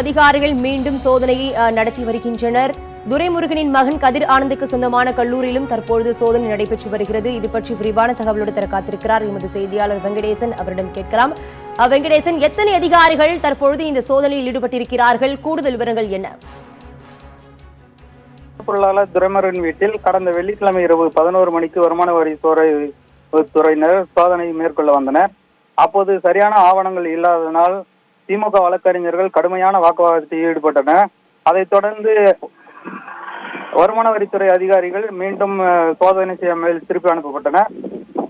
அதிகாரிகள் மீண்டும் சோதனையை நடத்தி வருகின்றனர். துரைமுருகனின் மகன் கதிர் ஆனந்துக்கு சொந்தமான கல்லூரியிலும் தற்பொழுது சோதனை நடைபெற்று வருகிறது. இது பற்றி விரிவான தகவலோடு தர காத்திருக்கிறார் எமது செய்தியாளர் வெங்கடேசன். அவரிடம் கேட்கலாம். வெங்கடேசன் எத்தனை அதிகாரிகள் தற்பொழுது இந்த சோதனையில் ஈடுபட்டிருக்கிறார்கள்? கூடுதல் விவரங்கள் என்ன? பொருளாளர் துரைமரன் வீட்டில் கடந்த வெள்ளிக்கிழமை இரவு பதினோரு மணிக்கு வருமான வரி துறை துறையினர் சோதனை மேற்கொள்ள வந்தனர். அப்போது சரியான ஆவணங்கள் இல்லாததனால் திமுக வழக்கறிஞர்கள் கடுமையான வாக்குவாதத்தில் ஈடுபட்டனர். அதைத் தொடர்ந்து வருமான வரித்துறை அதிகாரிகள் மீண்டும் சோதனை செய்ய மேல் திருப்பி அனுப்பப்பட்டனர்.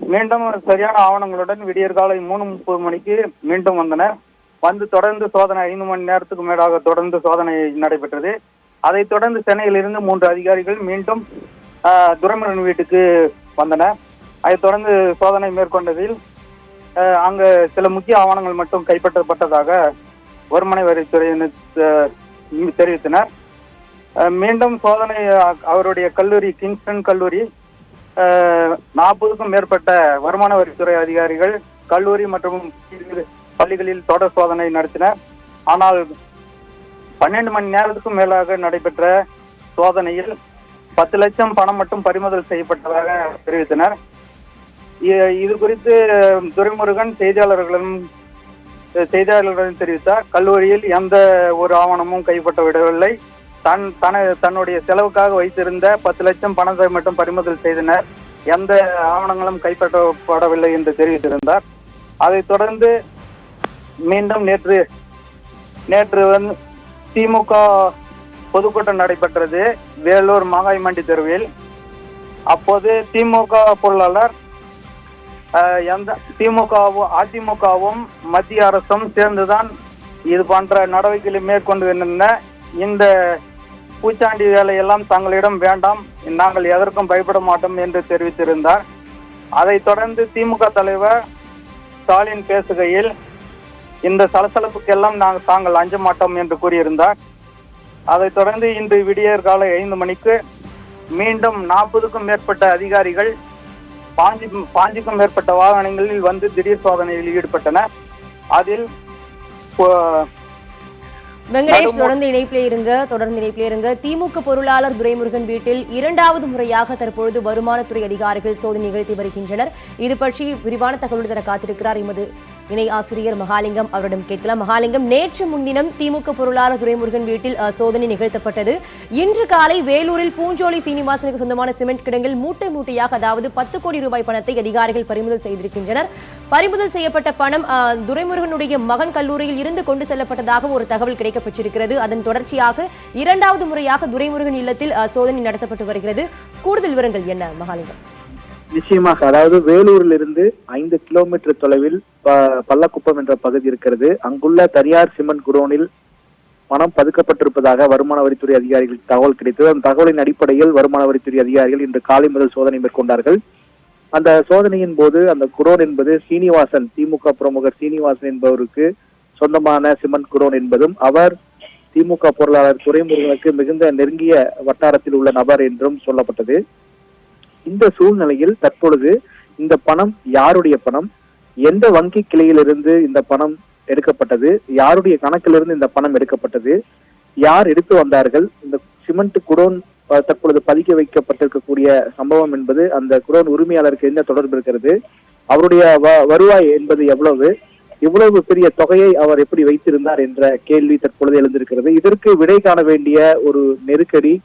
மீண்டும் சரியான ஆவணங்களுடன் விடியற்காலை மூணு முப்பது மணிக்கு மீண்டும் வந்தனர். வந்து தொடர்ந்து சோதனை ஐந்து மணி நேரத்துக்கு மேலாக தொடர்ந்து சோதனை நடைபெற்றது. அதைத் தொடர்ந்து சென்னையில் இருந்து மூன்று அதிகாரிகள் மீண்டும் ஆஹ், துரைமுருகன் வீட்டுக்கு வந்தனர். அதைத் தொடர்ந்து சோதனை மேற்கொண்டதில் அங்கு சில முக்கிய ஆவணங்கள் மட்டும் கைப்பற்றப்பட்டதாக வருமான வரித்துறையினர் தெரிவித்தனர். மீண்டும் சோதனை அவருடைய கல்லூரி கிங்ஸ்டன் கல்லூரி நாற்பதுக்கும் மேற்பட்ட வருமான வரித்துறை அதிகாரிகள் கல்லூரி மற்றும் பள்ளிகளில் தொடர் சோதனை நடத்தினர். ஆனால் பன்னெண்டு மணி நேரத்துக்கும் மேலாக நடைபெற்ற சோதனையில் பத்து லட்சம் பணம் மட்டும் பறிமுதல் செய்யப்பட்டதாக தெரிவித்தனர். இது குறித்து துரைமுருகன் செய்தியாளர்களும் செய்தியாளர்களிடம் தெரிவித்தார். கல்லூரியில் எந்த ஒரு ஆவணமும் கைப்பற்ற விடவில்லை. தன் தன தன்னுடைய செலவுக்காக வைத்திருந்த பத்து லட்சம் பணத்தை மட்டும் பறிமுதல் செய்தனர். எந்த ஆவணங்களும் கைப்பற்றப்படவில்லை என்று தெரிவித்திருந்தார். அதைத் தொடர்ந்து மீண்டும் நேற்று நேற்று வந்து திமுக பொதுக்கூட்டம் நடைபெற்றது. வேலூர் மாங்காய் மண்டி தெருவில். அப்போது திமுக பொருளாளர் எந்த திமுகவும் அதிமுகவும் மத்திய அரசும் சேர்ந்துதான் இது போன்ற நடவடிக்கைகளை மேற்கொண்டு வந்திருந்த இந்த பூச்சாண்டி வேலையெல்லாம் தங்களிடம் வேண்டாம். நாங்கள் எதற்கும் பயப்பட மாட்டோம் என்று தெரிவித்திருந்தார். அதைத் தொடர்ந்து திமுக தலைவர் ஸ்டாலின் பேசுகையில் இந்த சலசலப்புக்கெல்லாம் நாங்கள் தாங்கள் அஞ்ச மாட்டோம் என்று கூறியிருந்தார். அதைத் தொடர்ந்து இன்று விடியற் காலை ஐந்து மணிக்கு மீண்டும் நாற்பதுக்கும் மேற்பட்ட அதிகாரிகள் பாஞ்சி பாஞ்சுக்கும் மேற்பட்ட வாகனங்களில் வந்து திடீர் சோதனையில் ஈடுபட்டனர் அதில் வெங்கடேஷ் தொடர்ந்து இணைப்பிலே இருங்க தொடர்ந்து இணைப்பிலே இருங்க. திமுக பொருளாளர் துரைமுருகன் வீட்டில் இரண்டாவது முறையாக தற்பொழுது வருமானத்துறை அதிகாரிகள் சோதனை நிகழ்த்தி வருகின்றனர். இது பற்றி விரிவான தகவல் தர காத்திருக்கிறார் எமது இணை ஆசிரியர் மகாலிங்கம் அவரிடம் கேட்கலாம். மகாலிங்கம் நேற்று முன்தினம் திமுக பொருளாளர் துரைமுருகன் வீட்டில் சோதனை நிகழ்த்தப்பட்டது. இன்று காலை வேலூரில் பூஞ்சோலி சீனிவாசனுக்கு சொந்தமான சிமெண்ட் கிடங்கில் மூட்டை மூட்டையாக அதாவது பத்து கோடி ரூபாய் பணத்தை அதிகாரிகள் பறிமுதல் செய்திருக்கின்றனர். பறிமுதல் செய்யப்பட்ட பணம் துரைமுருகனுடைய மகன் கல்லூரியில் இருந்து கொண்டு செல்லப்பட்டதாக ஒரு தகவல் கிடைக்கப்பட்டிருக்கிறது அதன் தொடர்ச்சியாக இரண்டாவது முறையாக துரைமுருகன் இல்லத்தில் சோதனை நடத்தப்பட்டு வருகிறது. கூடுதல் விவரங்கள் என்ன மகாலிங்கம்? நிச்சயமாக அதாவது வேலூரில் இருந்து ஐந்து கிலோமீட்டர் தொலைவில் பள்ளக்குப்பம் என்ற பகுதி இருக்கிறது. அங்குள்ள தனியார் சிமெண்ட் குடோனில் பணம் பதுக்கப்பட்டிருப்பதாக வருமான வரித்துறை அதிகாரிகளுக்கு தகவல் கிடைத்தது. அந்த தகவலின் அடிப்படையில் வருமான வரித்துறை அதிகாரிகள் இன்று காலை முதல் சோதனை மேற்கொண்டார்கள். அந்த சோதனையின் போது அந்த குரோன் என்பது சீனிவாசன் திமுக பிரமுகர் சீனிவாசன் என்பவருக்கு சொந்தமான சிமெண்ட் குரோன் என்பதும் அவர் திமுக பொருளாளர் துரைமுருகனுக்கு மிகுந்த நெருங்கிய வட்டாரத்தில் உள்ள நபர் என்றும் சொல்லப்பட்டது. இந்த சூழ்நிலையில் தற்பொழுது இந்த பணம் யாருடைய பணம்? எந்த வங்கி கிளையிலிருந்து இந்த பணம் எடுக்கப்பட்டது? யாருடைய கணக்கிலிருந்து இந்த பணம் எடுக்கப்பட்டது? யார் எடுத்து வந்தார்கள்? இந்த சிமெண்ட் குடோன் தற்பொழுது பதிக்க வைக்கப்பட்டிருக்கக்கூடிய சம்பவம் என்பது அந்த குடோன் உரிமையாளருக்கு என்ன தொடர்பு இருக்கிறது? அவருடைய வ- வருவாய் என்பது எவ்வளவு? இவ்வளவு பெரிய தொகையை அவர் எப்படி வைத்திருந்தார் என்ற கேள்வி தற்பொழுது எழுந்திருக்கிறது. இதற்கு விடை காண வேண்டிய ஒரு நெருக்கடி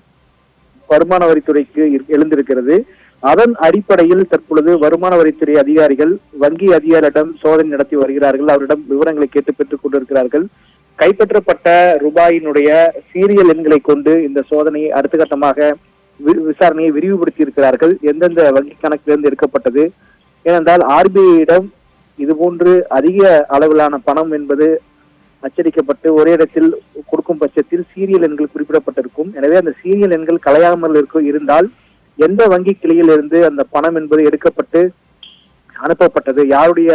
வருமான வரித்துறைக்கு எழுந்திருக்கிறது. அதன் அடிப்படையில் தற்பொழுது வருமான வரித்துறை அதிகாரிகள் வங்கி அதிகாரிடம் சோதனை நடத்தி வருகிறார்கள். அவரிடம் விவரங்களை கேட்டு பெற்றுக் கொண்டிருக்கிறார்கள். கைப்பற்றப்பட்ட ரூபாயினுடைய சீரியல் எண்களை கொண்டு இந்த சோதனையை அடுத்த கட்டமாக வி- விசாரணையை விரிவுபடுத்தி இருக்கிறார்கள். எந்தெந்த வங்கி கணக்கிலிருந்து எடுக்கப்பட்டது? ஏனென்றால் ஆர்பிஐயிடம் இதுபோன்று அதிக அளவிலான பணம் என்பது அச்சடிக்கப்பட்டு ஒரே இடத்தில் கொடுக்கும் பட்சத்தில் சீரியல் எண்கள் குறிப்பிடப்பட்டிருக்கும். எனவே அந்த சீரியல் எண்கள் கலையாமல் இருக்க இருந்தால் எந்த வங்கி கிளையில் இருந்து அந்த பணம் என்பது எடுக்கப்பட்டு அனுப்பப்பட்டது? யாருடைய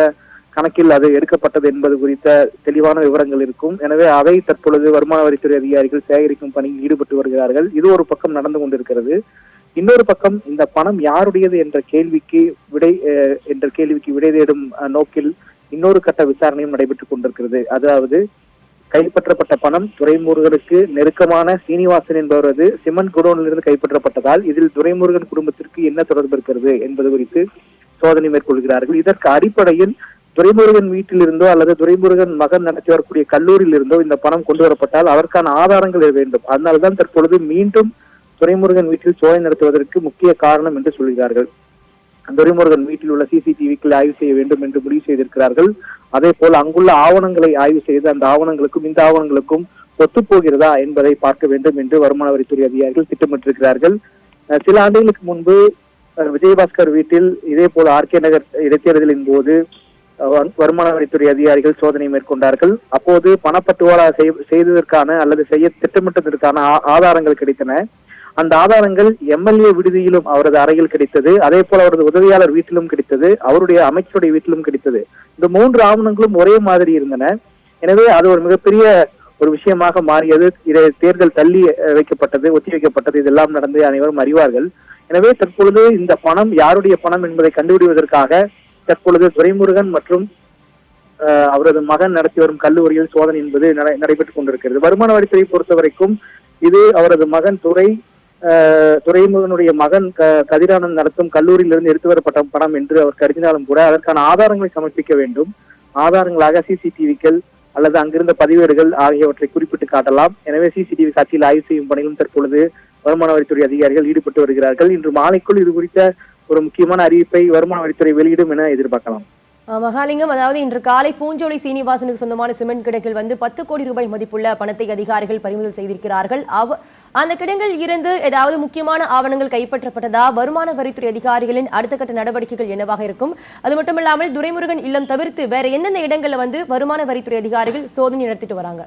கணக்கில் அது எடுக்கப்பட்டது என்பது குறித்த தெளிவான விவரங்கள் இருக்கும். எனவே அதை தற்பொழுது வருமான வரித்துறை அதிகாரிகள் சேகரிக்கும் பணியில் ஈடுபட்டு வருகிறார்கள். இது ஒரு பக்கம் நடந்து கொண்டிருக்கிறது. இன்னொரு பக்கம் இந்த பணம் யாருடையது என்ற கேள்விக்கு விடை அஹ், என்ற கேள்விக்கு விடை தேடும் நோக்கில் இன்னொரு கட்ட விசாரணையும் நடைபெற்றுக் கொண்டிருக்கிறது. அதாவது கைப்பற்றப்பட்ட பணம் துரைமுருகனுக்கு நெருக்கமான சீனிவாசன் என்பவரது சிமெண்ட் குடோனிலிருந்து கைப்பற்றப்பட்டதால் இதில் துரைமுருகன் குடும்பத்திற்கு என்ன தொடர்பு இருக்கிறது என்பது குறித்து சோதனை மேற்கொள்கிறார்கள். இதற்கு அடிப்படையில் துரைமுருகன் வீட்டிலிருந்தோ அல்லது துரைமுருகன் மகன் நடத்தி வரக்கூடிய கல்லூரியில் இருந்தோ இந்த பணம் கொண்டு வரப்பட்டால் அதற்கான ஆதாரங்கள் வேண்டும். அதனால்தான் தற்பொழுது மீண்டும் துரைமுருகன் வீட்டில் சோதனை நடத்துவதற்கு முக்கிய காரணம் என்று சொல்கிறார்கள். துரைமுருகன் வீட்டில் உள்ள சிசிடிவிக்களை ஆய்வு செய்ய வேண்டும் என்று முடிவு செய்திருக்கிறார்கள். அதே போல் அங்குள்ள ஆவணங்களை ஆய்வு செய்து அந்த ஆவணங்களுக்கும் இந்த ஆவணங்களுக்கும் ஒத்துப்போகிறதா என்பதை பார்க்க வேண்டும் என்று வருமான வரித்துறை அதிகாரிகள் திட்டமிட்டிருக்கிறார்கள். சில ஆண்டுகளுக்கு முன்பு அஹ் விஜயபாஸ்கர் வீட்டில் இதே போல ஆர்கே நகர் இடைத்தேர்தலின் போது வருமான வரித்துறை அதிகாரிகள் சோதனை மேற்கொண்டார்கள். அப்போது பணப்பட்டுவாடா செய்- செய்ததற்கான அல்லது செய்ய திட்டமிட்டதற்கான ஆ- ஆதாரங்கள் கிடைத்தன. அந்த ஆதாரங்கள் எம்எல்ஏ விடுதியிலும் அவரது அறையில் கிடைத்தது. அதே போல அவரது உதவியாளர் வீட்டிலும் கிடைத்தது. அவருடைய அமைச்சருடைய வீட்டிலும் கிடைத்தது. இந்த மூன்று ஆவணங்களும் ஒரே மாதிரி இருந்தன. எனவே அது ஒரு மிகப்பெரிய ஒரு விஷயமாக மாறியது. இதை தேர்தல் தள்ளி வைக்கப்பட்டது ஒத்தி வைக்கப்பட்டது. இதெல்லாம் நடந்து அனைவரும் அறிவார்கள். எனவே தற்பொழுது இந்த பணம் யாருடைய பணம் என்பதை கண்டுபிடிவதற்காக தற்பொழுது துரைமுருகன் மற்றும் அவரது மகன் நடத்தி வரும் கல்லூரியில் சோதனை என்பது நடை- நடைபெற்றுக் கொண்டிருக்கிறது. வருமான வரித்துறை பொறுத்த வரைக்கும் இது அவரது மகன் துறை துறைமுகனுடைய மகன் க- கதிரானந்த் நடத்தும் கல்லூரியிலிருந்து எடுத்து வரப்பட்ட படம் என்று அவர் கருதினாலும் கூட அதற்கான ஆதாரங்களை சமர்ப்பிக்க வேண்டும். ஆதாரங்களாக சிசிடிவிக்கள் அல்லது அங்கிருந்த பதிவேடுகள் ஆகியவற்றை குறிப்பிட்டு காட்டலாம். எனவே சிசிடிவி காட்சியில் ஆய்வு செய்யும் பணியிலும் தற்பொழுது வருமான வரித்துறை அதிகாரிகள் ஈடுபட்டு வருகிறார்கள். இன்று மாலைக்குள் இது குறித்த ஒரு முக்கியமான அறிவிப்பை வருமான வரித்துறை வெளியிடும் என எதிர்பார்க்கலாம். மகாலிங்கம் அதாவது இன்று காலை பூஞ்சோலை சீனிவாசனுக்கு சொந்தமான சிமெண்ட் கிடங்கில் வந்து பத்து கோடி ரூபாய் மதிப்புள்ள பணத்தை அதிகாரிகள் பறிமுதல் செய்திருக்கிறார்கள். அவ அந்த கிடங்கில் இருந்து ஏதாவது முக்கியமான ஆவணங்கள் கைப்பற்றப்பட்டதா? வருமான வரித்துறை அதிகாரிகளின் அடுத்த கட்ட நடவடிக்கைகள் என்னவாக இருக்கும்? அது மட்டுமில்லாமல் துரைமுருகன் இல்லம் தவிர்த்து வேற எந்தெந்த இடங்களில் வந்து வருமான வரித்துறை அதிகாரிகள் சோதனை நடத்திட்டு வராங்க?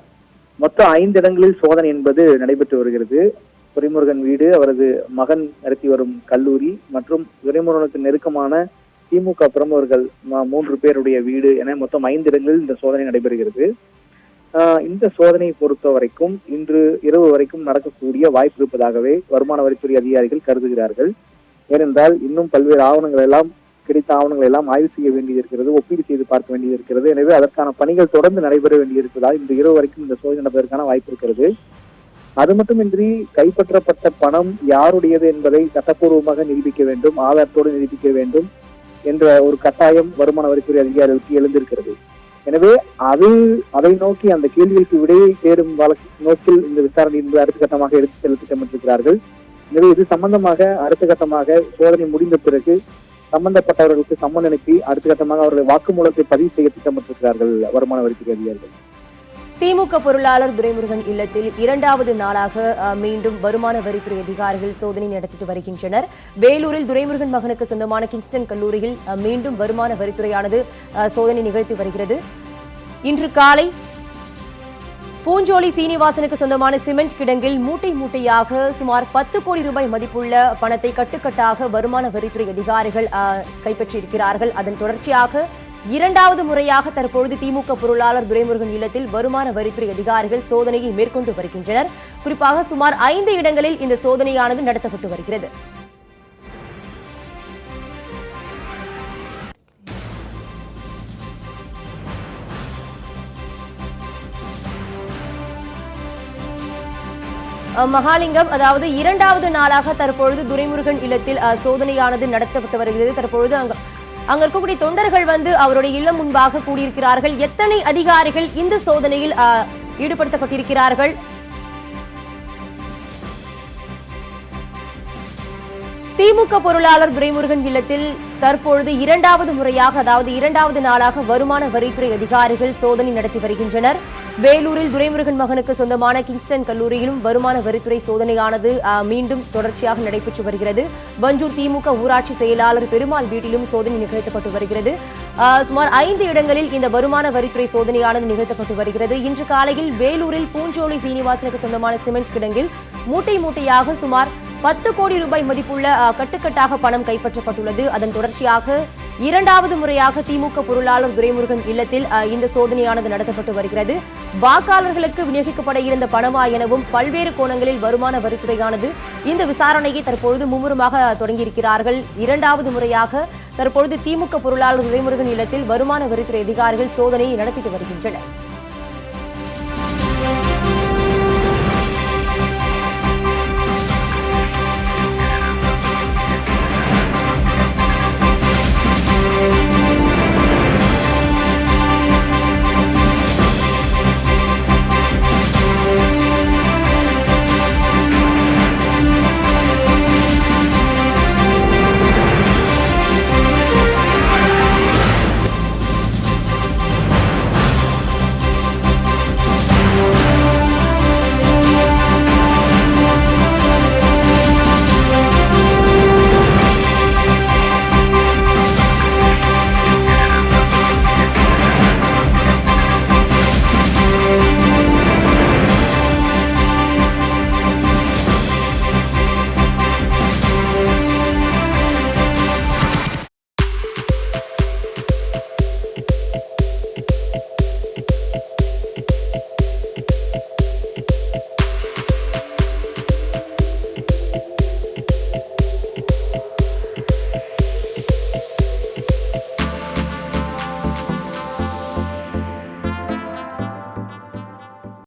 மொத்தம் ஐந்து இடங்களில் சோதனை என்பது நடைபெற்று வருகிறது. துரைமுருகன் வீடு அவரது மகன் நடத்தி வரும் கல்லூரி மற்றும் துரைமுருகனுக்கு நெருக்கமான திமுக பிரமுகர்கள் மூன்று பேருடைய வீடு என மொத்தம் ஐந்து இடங்களில் இந்த சோதனை நடைபெறுகிறது. இந்த சோதனையை பொறுத்த வரைக்கும் இன்று இரவு வரைக்கும் நடக்கக்கூடிய வாய்ப்பு இருப்பதாகவே வருமான வரித்துறை அதிகாரிகள் கருதுகிறார்கள். ஏனென்றால் இன்னும் பல்வேறு ஆவணங்கள் எல்லாம் கிடைத்த ஆவணங்களை எல்லாம் ஆய்வு செய்ய வேண்டியது இருக்கிறது ஒப்பீடு செய்து பார்க்க வேண்டியது இருக்கிறது. எனவே அதற்கான பணிகள் தொடர்ந்து நடைபெற வேண்டியிருப்பதால் இன்று இரவு வரைக்கும் இந்த சோதனை நடப்பதற்கான வாய்ப்பு இருக்கிறது. அது மட்டுமின்றி கைப்பற்றப்பட்ட பணம் யாருடையது என்பதை சட்டப்பூர்வமாக நிரூபிக்க வேண்டும் ஆதாரத்தோடு நிரூபிக்க வேண்டும். என்ற ஒரு கட்டாயம் வருமான வரித்துறை அதிகாரிகளுக்கு எழுந்திருக்கிறது. எனவே அது அதை நோக்கி அந்த கேள்விகளுக்கு விடையை தேடும் வழக்கு நோக்கில் இந்த விசாரணை என்பது அடுத்த கட்டமாக எடுத்து செல்ல திட்டமிட்டிருக்கிறார்கள். எனவே இது சம்பந்தமாக அடுத்த கட்டமாக சோதனை முடிந்த பிறகு சம்பந்தப்பட்டவர்களுக்கு சம்மன் அனுப்பி அடுத்த கட்டமாக அவர்கள் வாக்குமூலத்தை பதிவு செய்ய திட்டமிட்டிருக்கிறார்கள் வருமான வரித்துறை அதிகாரிகள். திமுக பொருளாளர் துரைமுருகன் இல்லத்தில் இரண்டாவது நாளாக மீண்டும் வருமான வரித்துறை அதிகாரிகள் சோதனை நடத்திட்டு வருகின்றனர். வேலூரில் துரைமுருகன் மகனுக்கு சொந்தமான கிங்ஸ்டன் கல்லூரியில் மீண்டும் வருமான வரித்துறையானது சோதனை நிகழ்த்தி வருகிறது. இன்று காலை பூஞ்சோலி சீனிவாசனுக்கு சொந்தமான சிமெண்ட் கிடங்கில் மூட்டை மூட்டையாக சுமார் பத்து கோடி ரூபாய் மதிப்புள்ள பணத்தை கட்டுக்கட்டாக வருமான வரித்துறை அதிகாரிகள் அஹ், கைப்பற்றியிருக்கிறார்கள். அதன் தொடர்ச்சியாக இரண்டாவது முறையாக தற்பொழுது திமுக பொருளாளர் துரைமுருகன் இல்லத்தில் வருமான வரித்துறை அதிகாரிகள் சோதனையை மேற்கொண்டு வருகின்றனர். குறிப்பாக சுமார் ஐந்து இடங்களில் இந்த சோதனையானது நடத்தப்பட்டு வருகிறது. அஹ், மகாலிங்கம் அதாவது இரண்டாவது நாளாக தற்பொழுது துரைமுருகன் இல்லத்தில் அஹ், சோதனையானது நடத்தப்பட்டு வருகிறது. தற்பொழுது அங்க அங்க இருக்கக்கூடிய தொண்டர்கள் வந்து அவருடைய இல்லம் முன்பாக கூடியிருக்கிறார்கள். எத்தனை அதிகாரிகள் இந்த சோதனையில் ஈடுபடுத்தப்பட்டிருக்கிறார்கள்? திமுக பொருளாளர் துரைமுருகன் இல்லத்தில் தற்பொழுது இரண்டாவது முறையாக அதாவது இரண்டாவது நாளாக வருமான வரித்துறை அதிகாரிகள் சோதனை நடத்தி வருகின்றனர். வேலூரில் துரைமுருகன் மகனுக்கு சொந்தமான கிங்ஸ்டன் கல்லூரியிலும் வருமான வரித்துறை சோதனையானது மீண்டும் தொடர்ச்சியாக நடைபெற்று வருகிறது. வஞ்சூர் திமுக ஊராட்சி செயலாளர் பெருமாள் வீட்டிலும் சோதனை நிகழ்த்தப்பட்டு வருகிறது. சுமார் ஐந்து இடங்களில் இந்த வருமான வரித்துறை சோதனையானது நிகழ்த்தப்பட்டு வருகிறது. இன்று காலையில் வேலூரில் பூஞ்சோலை சீனிவாசனுக்கு சொந்தமான சிமெண்ட் கிடங்கில் மூட்டை மூட்டையாக சுமார் பத்து கோடி ரூபாய் மதிப்புள்ள கட்டுக்கட்டாக பணம் கைப்பற்றப்பட்டுள்ளது. அதன் தொடர்ச்சியாக இரண்டாவது முறையாக திமுக பொருளாளர் துரைமுருகன் இல்லத்தில் இந்த சோதனையானது நடத்தப்பட்டு வருகிறது. வாக்காளர்களுக்கு விநியோகிக்கப்பட இருந்த பணமா எனவும் பல்வேறு கோணங்களில் வருமான வரித்துறையானது இந்த விசாரணையை தற்பொழுது மும்முரமாக தொடங்கியிருக்கிறார்கள். இரண்டாவது முறையாக தற்பொழுது திமுக பொருளாளர் துரைமுருகன் இல்லத்தில் வருமான வரித்துறை அதிகாரிகள் சோதனையை நடத்திட்டு வருகின்றனர்.